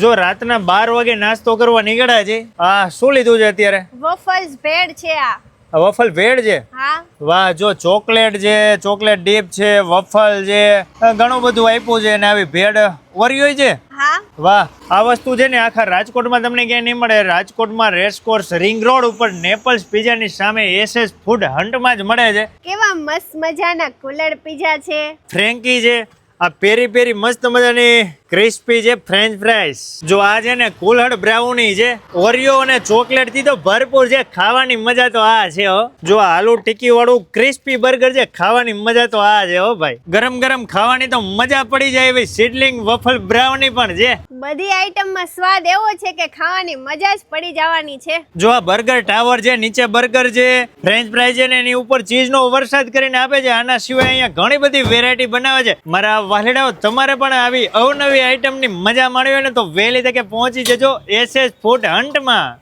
જો રાતના બાર વાગે નાસ્તો કરવા નીકળ્યા છે આ શું લીધું છે અત્યારે? વફલ્સ ભેળ છે આ. વફલ ભેળ છે? વાહ જો ચોકલેટ છે ચોકલેટ ડીપ છે વફલ છે ઘણું બધું આપ્યું છે અને આવી ભેળ ઓરિયો છે? વાહ આ વસ્તુ છે ને આખા રાજકોટમાં તમને ક્યાંય નહીં મળે. રાજકોટમાં રેસકોર્સ રિંગ રોડ ઉપર નેપલ્સ પીઝાની સામે એસએસ ફૂડ હન્ટમાં જ મળે છે. કેવા મસ્ત મજાના કુલર પીઝા છે. ફ્રેન્કી છે. આ પેરી પેરી મસ્ત મજાની ક્રિસ્પી છે ફ્રેન્ચ ફ્રાઈસ. જો આ છે ને કુલહડ બ્રાઉની છે ઓરિયો અને ચોકલેટથી તો ભરપૂર છે ખાવાની મજા તો આ છે હો. જો આ આલુ ટિક્કી વાળું ક્રિસ્પી બર્ગર છે ખાવાની મજા તો આ છે હો ભાઈ. ગરમ ગરમ ખાવાની તો મજા પડી જાય એવી સીડલિંગ વફલ બ્રાઉની પણ છે. બધી આઈટમમાં સ્વાદ એવો છે કે ખાવાની મજા જ પડી જવાની છે. જો આ બર્ગર ટાવર છે નીચે બર્ગર છે ફ્રેન્ચ ફ્રાઈ છે ને એની ઉપર ચીઝનો વરસાદ કરીને આપે છે આના સિવાય અહીંયા ઘણી બધી વેરાયટી બનાવે છે. મારા વાલેડાઓ તમારે પણ આવી અવનવી આઈટમની મજા માણવી હોય ને તો વહેલી તકે પહોંચી જજો. SS food હન્ટમાં